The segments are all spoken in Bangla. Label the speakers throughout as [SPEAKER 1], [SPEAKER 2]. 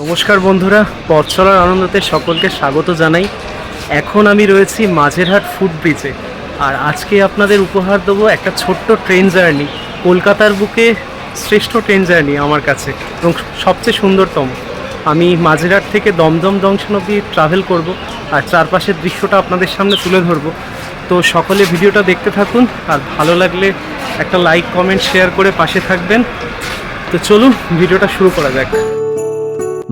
[SPEAKER 1] নমস্কার বন্ধুরা, পথ চলার আনন্দতে সকলকে স্বাগত জানাই। এখন আমি রয়েছি মাঝেরহাট ফুড ব্রিজে আর আজকে আপনাদের উপহার দেবো একটা ছোট্ট ট্রেন জার্নি কলকাতার বুকে শ্রেষ্ঠ ট্রেন জার্নি আমার কাছে এবং সবচেয়ে সুন্দরতম। আমি মাঝেরহাট থেকে দমদম জংশন অব্দি ট্রাভেল করব, আর চারপাশের দৃশ্যটা আপনাদের সামনে তুলে ধরবো। তো সকলে ভিডিওটা দেখতে থাকুন, আর ভালো লাগলে একটা লাইক কমেন্ট শেয়ার করে পাশে থাকবেন। তো চলুন ভিডিওটা শুরু করা যাক।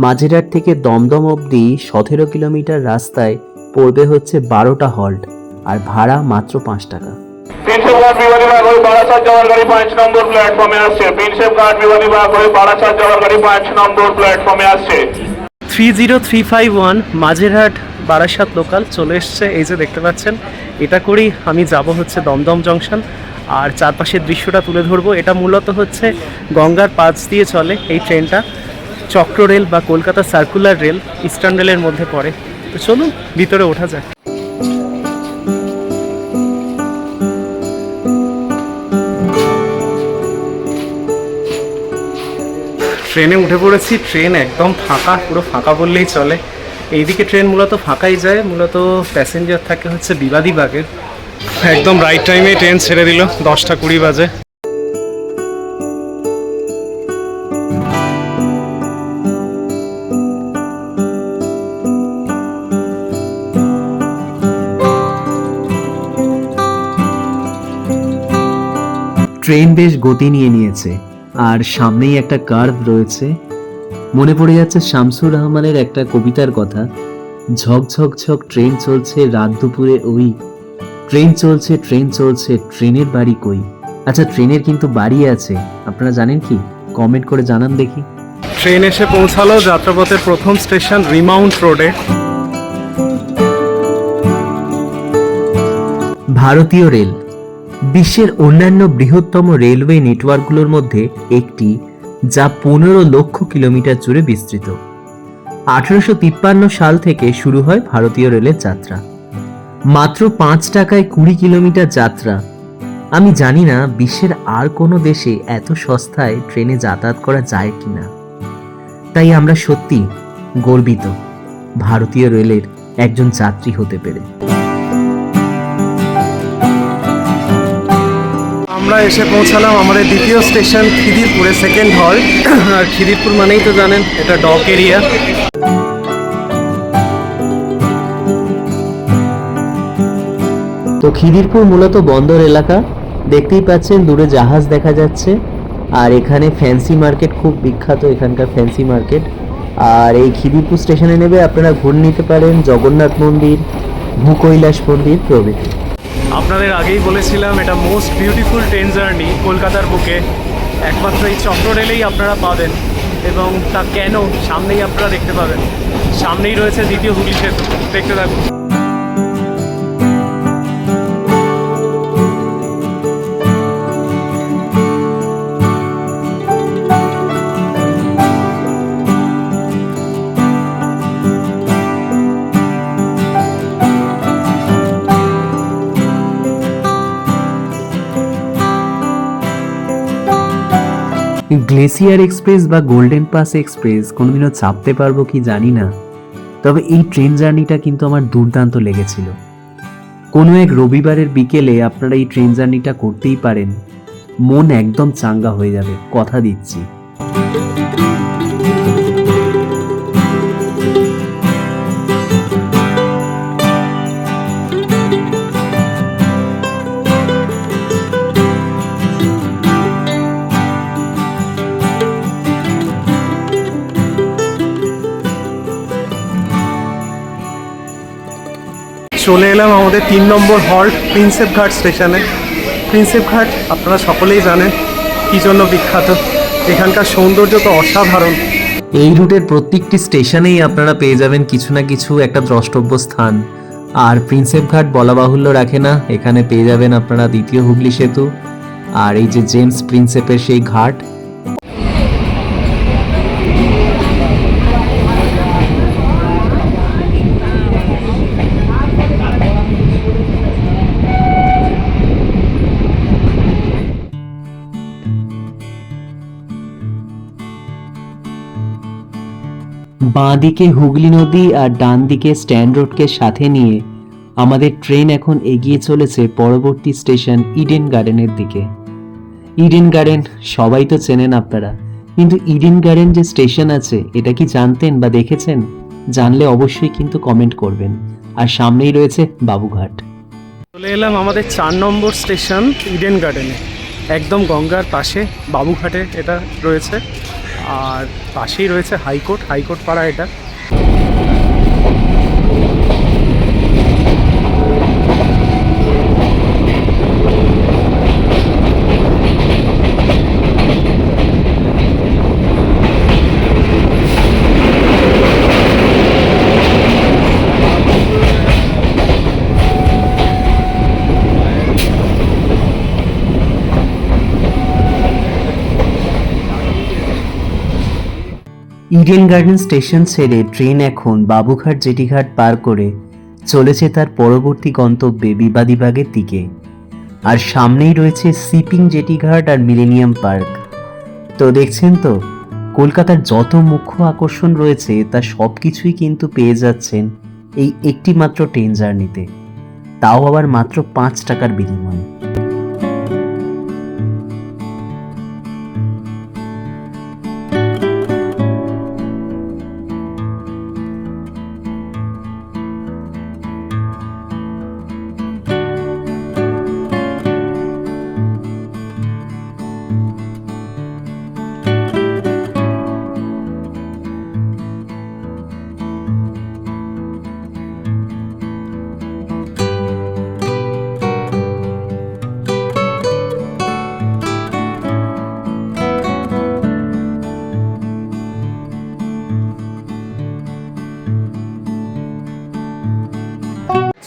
[SPEAKER 2] মাঝেরহাট থেকে দমদম অবধি সতেরো কিলোমিটার রাস্তায় পড়বে হচ্ছে বারোটা হল্ট আর ভাড়া মাত্র পাঁচ টাকা।
[SPEAKER 3] প্রিন্সেপ বিমানী ভাগ হয়ে বারাসাত যাওয়ার গাড়ি পাঁচ নম্বর প্ল্যাটফর্মে আসছে। প্রিন্সেপ বিমানী ভাগ হয়ে বারাসাত যাওয়ার গাড়ি পাঁচ নম্বর প্ল্যাটফর্মে আসছে।
[SPEAKER 1] Three zero three five one Majerhat Barasat local চলে এসছে। এই যে দেখতে পাচ্ছেন এটা করেই আমি যাব হচ্ছে দমদম জংশন আর চারপাশের দৃশ্যটা তুলে ধরবো। এটা মূলত হচ্ছে গঙ্গার পাশ দিয়ে চলে এই ট্রেনটা। চক্র রেল বা কলকাতা সার্কুলার রেল ইস্টার্ন রেলের মধ্যে পড়ে। তো চলুন, ভিতরে ওঠা যাক। ট্রেনে উঠে পড়েছি, ট্রেন একদম ফাঁকা, পুরো ফাঁকা বললেই চলে। এইদিকে ট্রেন মূলত ফাঁকাই যায়, মূলত প্যাসেঞ্জার থাকে হচ্ছে বিবাদী বাগের। একদম রাইট টাইমে ট্রেন ছেড়ে দিল, দশটা কুড়ি বাজে।
[SPEAKER 2] ট্রেন বেশ গতি নিয়ে নিয়েছে, আর সামনেই একটা কার্ভ রয়েছে। মনে পড়ে যাচ্ছে শামসুর রহমানের একটা কবিতার কথা ঝক ঝক ঝক ট্রেন চলছে রাত দুপুরে ওই ট্রেন চলছে ট্রেন চলছে ট্রেনের বাড়ি কই? আচ্ছা ট্রেনের কিন্তু বাড়ি আছে আপনারা জানেন কি? কমেন্ট করে জানান দেখি।
[SPEAKER 1] ট্রেন এসে পৌঁছালো যাত্রাপথের প্রথম স্টেশন রিমাউন্ট রোডে।
[SPEAKER 2] ভারতীয় রেল। বিশ্বের অন্যান্য বৃহত্তম রেলওয়ে নেটওয়ার্কগুলোর মধ্যে একটি যা পনেরো লক্ষ কিলোমিটার জুড়ে বিস্তৃত। আঠারোশো তিপ্পান্ন সাল থেকে শুরু হয় ভারতীয় রেলের যাত্রা। মাত্র পাঁচ টাকায় কুড়ি কিলোমিটার যাত্রা। আমি জানি না বিশ্বের আর কোনো দেশে এত সস্তায় ট্রেনে যাতায়াত করা যায় কিনা। তাই আমরা সত্যি গর্বিত, ভারতীয় রেলের একজন যাত্রী হতে পেরে।
[SPEAKER 1] আমরা এসে পৌঁছালাম আমাদের দ্বিতীয় স্টেশন খিদিরপুরে, সেকেন্ড হল। আর খিদিরপুর মানেই তো জানেন, এটা ডক এরিয়া।
[SPEAKER 2] তো খিদিরপুর মূলত বন্দর এলাকা। দেখতেই পাচ্ছেন দূরে জাহাজ দেখা যাচ্ছে। আর এখানে ফ্যান্সি মার্কেট খুব বিখ্যাত এখানকার ফ্যান্সি মার্কেট আর এই খিদিরপুর স্টেশনে নেবে আপনারা ঘুরে নিতে পারেন জগন্নাথ মন্দির, ভূকৈলাস মন্দির প্রভৃতি।
[SPEAKER 1] আপনাদের আগেই বলেছিলাম, এটা মোস্ট বিউটিফুল ট্রেন জার্নি কলকাতার বুকে। একমাত্র এই চক্র রেলেই আপনারা পাবেন এবং তা কেন সামনেই আপনারা দেখতে পাবেন। সামনেই রয়েছে দ্বিতীয় হুগলি সেতু। দেখতে থাকুন।
[SPEAKER 2] গ্লেসিয়ার এক্সপ্রেস বা গোল্ডেন পাস এক্সপ্রেস কোনোদিনও চাপতে পারব কি জানি না। তবে এই ট্রেন জার্নিটা কিন্তু আমার দুর্দান্ত লেগেছিল। কোনো এক রবিবারের বিকেলে আপনারা এই ট্রেন জার্নিটা করতেই পারেন। মন একদম চাঙ্গা হয়ে যাবে, কথা দিচ্ছি।
[SPEAKER 1] চলে এলাম আমাদের তিন নম্বর হল্ট প্রিন্সেপ ঘাট স্টেশনে। প্রিন্সেপ ঘাট, আপনারা সকলেই জানেন কী জন্য বিখ্যাত। এখানকার সৌন্দর্য তো অসাধারণ।
[SPEAKER 2] এই রুটের প্রত্যেকটি স্টেশনেই আপনারা পেয়ে যাবেন কিছু না কিছু একটা দ্রষ্টব্য স্থান। আর প্রিন্সেপ ঘাট বলা বাহুল্য রাখে না, এখানে পেয়ে যাবেন আপনারা দ্বিতীয় হুগলি সেতু। আর এই যে জেমস প্রিন্সেপের সেই ঘাট বাঁ দিকে হুগলি নদী আর ডান দিকে স্ট্যান্ড রোডকে সাথে নিয়ে আমাদের ট্রেন এখন এগিয়ে চলেছে পরবর্তী স্টেশন ইডেন গার্ডেনের দিকে। ইডেন গার্ডেন, সবাই তো চেনেন আপনারা। কিন্তু ইডেন গার্ডেন যে স্টেশন আছে, এটা কি জানতেন বা দেখেছেন? জানলে অবশ্যই কিন্তু কমেন্ট করবেন। আর সামনেই রয়েছে বাবুঘাট।
[SPEAKER 1] চলে এলাম আমাদের চার নম্বর স্টেশন ইডেন গার্ডেনে। একদম গঙ্গার পাশে বাবুঘাটে এটা রয়েছে। আর পাশেই রয়েছে হাইকোর্ট হাইকোর্ট পাড়া এটা।
[SPEAKER 2] ইডেন গার্ডেন স্টেশন ছেড়ে ট্রেন এখন বাবুঘাট জেটিঘাট পার করে চলেছে তার পরবর্তী গন্তব্যে বিবাদীবাগের দিকে। আর সামনেই রয়েছে সিপিং জেটিঘাট আর মিলেনিয়াম পার্ক। তো দেখছেন তো, কলকাতার যত মুখ্য আকর্ষণ রয়েছে, তা সব কিছুই কিন্তু পেয়ে যাচ্ছেন এই একটি মাত্র ট্রেন জার্নিতে। তাও আবার মাত্র পাঁচ টাকার বিনিময়ে।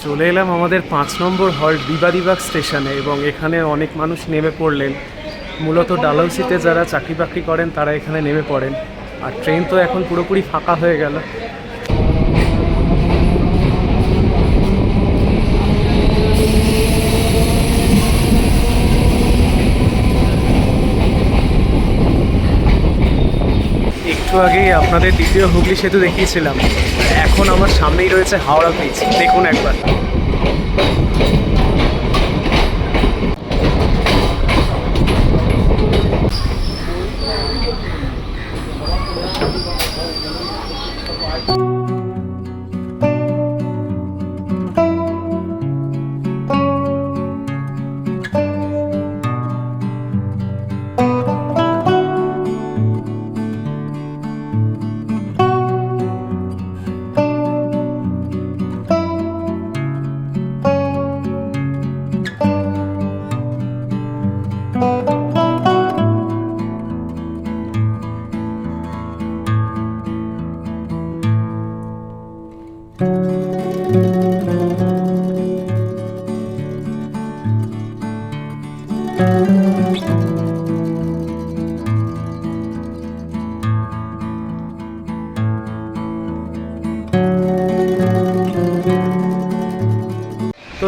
[SPEAKER 1] চলে এলাম আমাদের পাঁচ নম্বর হল্ট বিবাদীবাগ স্টেশনে এবং এখানে অনেক মানুষ নেমে পড়লেন। মূলত ডালহৌসিতে যারা চাকরি বাকরি করেন, তারা এখানে নেমে পড়েন। আর ট্রেন তো এখন পুরোপুরি ফাঁকা হয়ে গেল। একটু আগেই আপনাদের দ্বিতীয় হুগলি সেতু দেখিয়েছিলাম। এখন আমার সামনেই রয়েছে হাওড়া ব্রিজ দেখুন একবার। তো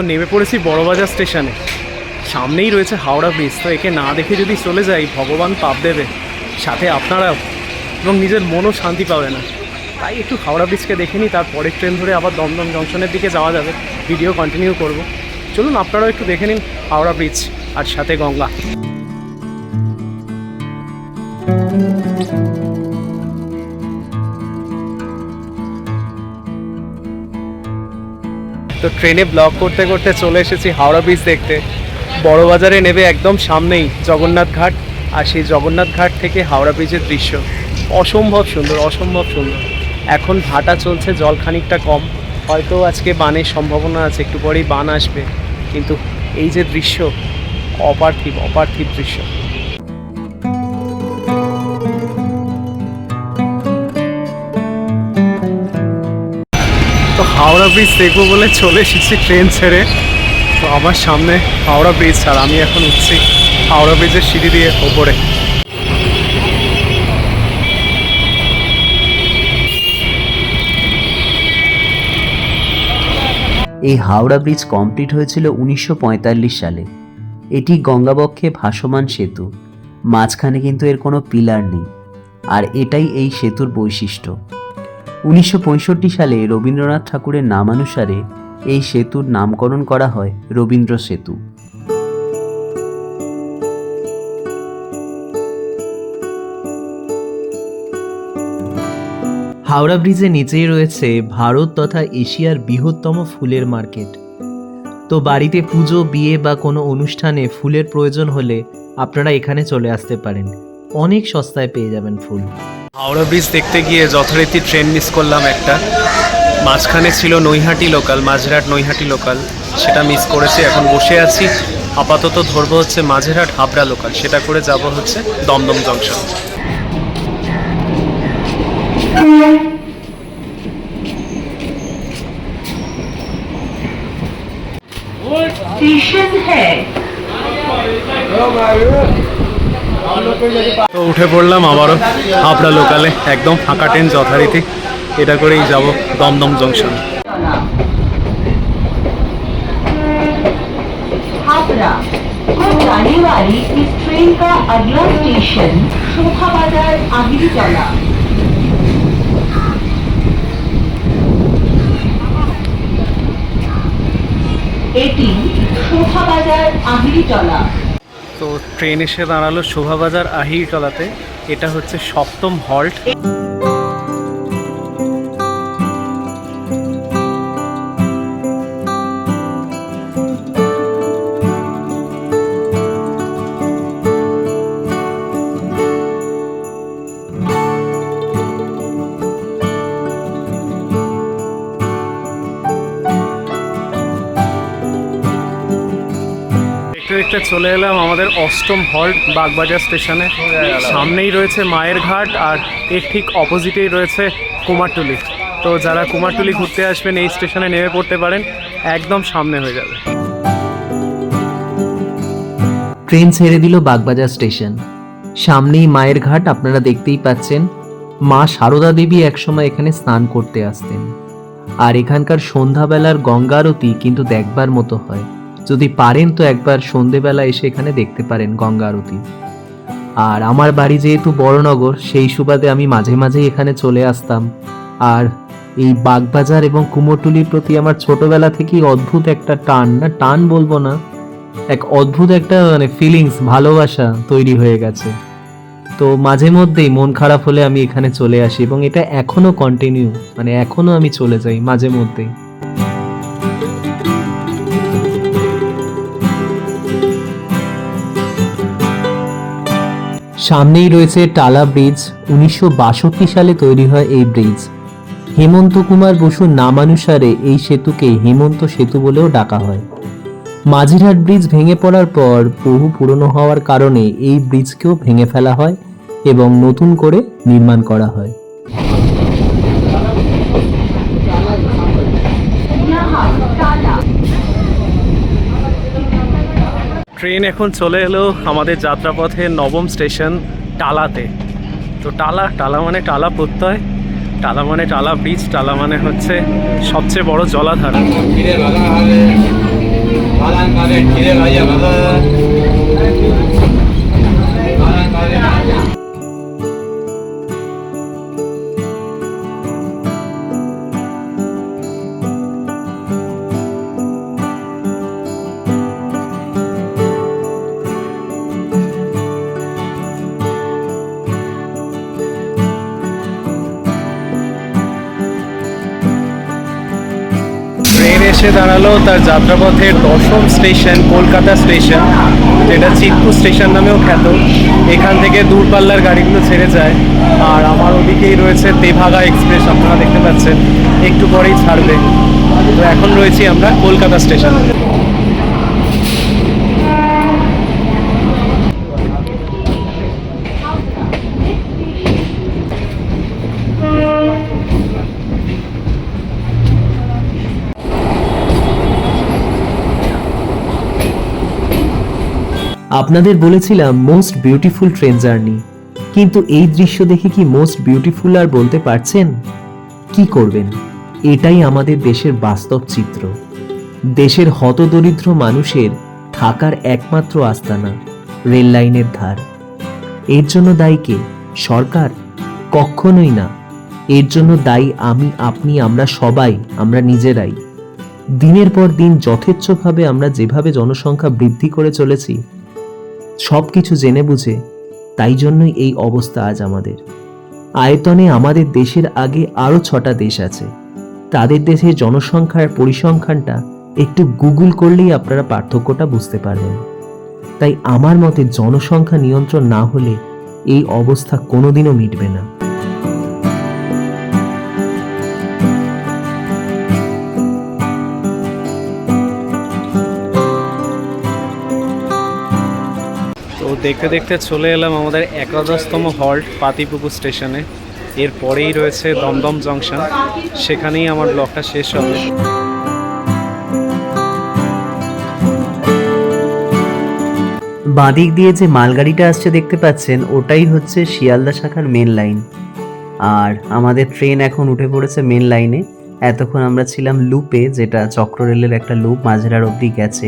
[SPEAKER 1] নেমে পড়েছি বড়বাজার স্টেশনে। সামনেই রয়েছে হাওড়া ব্রিজ তো একে না দেখে যদি চলে যাই, ভগবান পাপ দেবে, সাথে আপনারাও, এবং নিজের মনও শান্তি পাবে না। তাই একটু হাওড়া ব্রিজকে দেখে নিই, তারপরের ট্রেন ধরে আবার দমদম জংশনের দিকে যাওয়া যাবে। ভিডিও কন্টিনিউ করব। চলুন আপনারাও একটু দেখে নিন হাওড়া ব্রিজ আর সাথে গঙ্গা। তো ট্রেনে ব্লক করতে করতে চলে এসেছি হাওড়া ব্রিজ দেখতে। বড় বাজারে নেবে একদম সামনেই জগন্নাথ ঘাট আর সেই জগন্নাথ ঘাট থেকে হাওড়া ব্রিজের দৃশ্য। অসম্ভব সুন্দর অসম্ভব সুন্দর। এখন ভাটা চলছে, জল খানিকটা কম। হয়তো আজকে বানের সম্ভাবনা আছে, একটু পরেই বান আসবে। কিন্তু এই যে দৃশ্য, অপার্থিব অপার্থিব দৃশ্য। হাওড়া ব্রিজ দেখব বলে চলে এসেছি ট্রেন ছেড়ে। তো আমার সামনে হাওড়া ব্রিজ আর আমি এখন উঠছি হাওড়া ব্রিজের সিঁড়ি দিয়ে ওপরে।
[SPEAKER 2] এই হাওড়া ব্রিজ কমপ্লিট হয়েছিল উনিশশো পঁয়তাল্লিশ সালে। এটি গঙ্গাবক্ষে ভাসমান সেতু। মাঝখানে কিন্তু এর কোনো পিলার নেই। আর এটাই এই সেতুর বৈশিষ্ট্য। উনিশশো পঁয়ষট্টি সালে রবীন্দ্রনাথ ঠাকুরের নামানুসারে এই সেতুর নামকরণ করা হয় রবীন্দ্র সেতু। হাওড়া ব্রিজের নিচেই রয়েছে ভারত তথা এশিয়ার বৃহত্তম ফুলের মার্কেট। তো বাড়িতে পুজো, বিয়ে বা কোনো অনুষ্ঠানে ফুলের প্রয়োজন হলে আপনারা এখানে চলে আসতে পারেন। অনেক সস্তায় পেয়ে যাবেন ফুল।
[SPEAKER 1] হাওড়া ব্রিজ দেখতে গিয়ে যথারীতি ট্রেন মিস করলাম একটা। মাঝখানে ছিল নৈহাটি লোকাল মাঝেরহাট নৈহাটি লোকাল সেটা মিস করেছি। এখন বসে আছি, আপাতত ধরবো হচ্ছে মাঝেরহাট হাবড়া লোকাল সেটা করে যাব হচ্ছে দমদম জংশন
[SPEAKER 4] স্টেশন হ্যাঁ
[SPEAKER 1] তো উঠে পড়লাম আবারও হাবড়া লোকালে একদম ফাঁকা ট্রেন যথারীতি এটা করেই যাব দমদম জংশন
[SPEAKER 4] हावड़ा को जाने वाली इस ट्रेन का अगला स्टेशन शोभा बाजार आहिरी चला এটি শোভা বাজার আহিরি চলা
[SPEAKER 1] তো ট্রেন এসে দাঁড়াল শোভাবাজার আহিরতলাতে। এটা হচ্ছে সপ্তম হল্ট। দেখতে চলে এলাম আমাদের অষ্টম হল্ট বাগবাজার স্টেশনে। সামনেই রয়েছে মায়ের ঘাট আর এর ঠিক অপোজিটেই রয়েছে কুমারটুলি। তো যারা কুমারটুলি ঘুরতে আসবেন, এই স্টেশনে নেমে পড়তে পারেন, একদম সামনে হয়ে যাবে।
[SPEAKER 2] ট্রেন ছেড়ে দিল বাগবাজার স্টেশন। সামনেই মায়ের ঘাট, আপনারা দেখতেই পাচ্ছেন, মা সারদা দেবী একসময় এখানে স্নান করতে আসতেন। আর এখানকার সন্ধ্যাবেলার গঙ্গা আরতি কিন্তু দেখবার মতো হয়। যদি পারেন তো একবার সন্ধেবেলা এসে এখানে দেখতে পারেন গঙ্গা আরতি। আর আমার বাড়ি যেহেতু বড়নগর, সেই সুবাদে আমি মাঝে মাঝেই এখানে চলে আসতাম। আর এই বাগবাজার এবং কুমোরটুলির প্রতি আমার ছোটবেলা থেকেই অদ্ভুত একটা টান, না টান বলব না, এক অদ্ভুত একটা মানে ফিলিংস ভালোবাসা তৈরি হয়ে গেছে। তো মাঝে মধ্যেই মন খারাপ হলে আমি এখানে চলে আসি এবং এটা এখনও কন্টিনিউ মানে এখনও আমি চলে যাই মাঝে মধ্যেই। সামনেই রয়েছে টালা ব্রিজ। উনিশশো বাষট্টি সালে তৈরি হয় এই ব্রিজ। হেমন্ত কুমার বসুর নামানুসারে এই সেতুকে হেমন্ত সেতু বলেও ডাকা হয়। মাঝিরহাট ব্রিজ ভেঙে পড়ার পর বহু পুরনো হওয়ার কারণে এই ব্রিজকেও ভেঙে ফেলা হয় এবং নতুন করে নির্মাণ করা হয়।
[SPEAKER 1] ট্রেন এখন চলে এলো আমাদের যাত্রাপথে নবম স্টেশন টালাতে। তো টালা টালা মানে টালা প্রত্যয়, টালা মানে টালা ব্রিজ, টালা মানে হচ্ছে সবচেয়ে বড় জলাধার। এসে দাঁড়াল তার যাত্রাপথের দশম স্টেশন, কলকাতা স্টেশন, যেটা চিতপুর স্টেশন নামেও খ্যাত। এখান থেকে দূরপাল্লার গাড়িগুলো ছেড়ে যায়। আর আমার ওদিকেই রয়েছে তেভাগা এক্সপ্রেস, আপনারা দেখতে পাচ্ছেন। একটু পরেই ছাড়বে। তো এখন রয়েছি আমরা কলকাতা স্টেশনে।
[SPEAKER 2] আপনাদের বলেছিলাম মোস্ট বিউটিফুল ট্রেন জার্নি কিন্তু এই দৃশ্য দেখে কি মোস্ট বিউটিফুল আর বলতে পারছেন? কি করবেন? এটাই আমাদের দেশের বাস্তব চিত্র। দেশের হতদরিদ্র মানুষের থাকার একমাত্র আস্তানা, রেল লাইনের ধার। এর জন্য দায়ী কে? সরকার? কখনোই না। এর জন্য দায়ী আমি, আপনি, আমরা সবাই, আমরা নিজেরাই। দিনের পর দিন যথেচ্ছভাবে আমরা যেভাবে জনসংখ্যা বৃদ্ধি করে চলেছি সব কিছু জেনে বুঝে, তাই জন্যই এই অবস্থা আজ আমাদের। আয়তনে আমাদের দেশের আগে আরও ছটা দেশ আছে। তাদের দেশের জনসংখ্যার পরিসংখ্যানটা একটু গুগল করলেই আপনারা পার্থক্যটা বুঝতে পারবেন। তাই আমার মতে জনসংখ্যা নিয়ন্ত্রণ না হলে এই অবস্থা কোনোদিনও মিটবে না।
[SPEAKER 1] তো দেখতে দেখতে চলে এলাম আমাদের একাদশতম হল্ট পাতিপুকুর স্টেশনে। এর পরেই রয়েছে দমদম জংশন। সেখানেই আমার ব্লগটা শেষ হবে।
[SPEAKER 2] বাঁদিক দিয়ে যে মালগাড়িটা আসছে দেখতে পাচ্ছেন, ওটাই হচ্ছে শিয়ালদা শাখার মেন লাইন আর আমাদের ট্রেন এখন উঠে পড়েছে মেন লাইনে এতক্ষণ আমরা ছিলাম লুপে যেটা চক্র রেলের একটা লুপ মাঝেরার অবধি গেছে।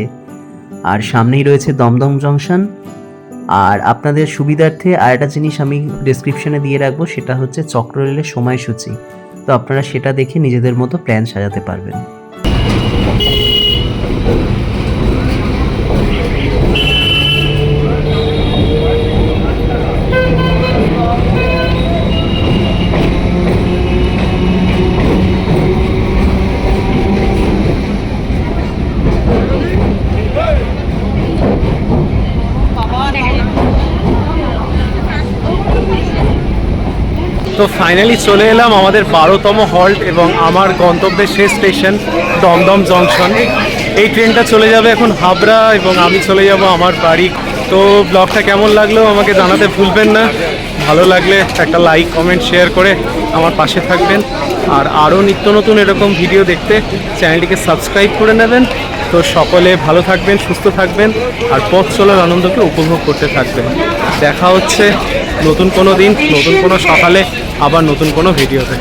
[SPEAKER 2] আর সামনেই রয়েছে দমদম জংশন। আর আপনাদের সুবিধার্থে আর একটা জিনিস আমি ডিসক্রিপশনে দিয়ে রাখব, সেটা হচ্ছে চক্র রেলের সময়সূচি। তো আপনারা সেটা দেখে নিজেদের মতো প্ল্যান সাজাতে পারবেন।
[SPEAKER 1] তো ফাইনালি চলে এলাম আমাদের বারোতম হল্ট এবং আমার গন্তব্যের শেষ স্টেশন দমদম জংশন এই ট্রেনটা চলে যাবে এখন হাবড়া এবং আমি চলে যাব আমার বাড়ি। তো ব্লগটা কেমন লাগল আমাকে জানাতে ভুলবেন না। ভালো লাগলে একটা লাইক কমেন্ট শেয়ার করে আমার পাশে থাকবেন। আর আরও নিত্য নতুন এরকম ভিডিও দেখতে চ্যানেলটিকে সাবস্ক্রাইব করে নেবেন। তো সকলে ভালো থাকবেন, সুস্থ থাকবেন আর পথ চলার আনন্দকে উপভোগ করতে থাকবেন। দেখা হচ্ছে নতুন কোনো দিন, নতুন কোনো সকালে। আবার নতুন কোনো ভিডিওতে।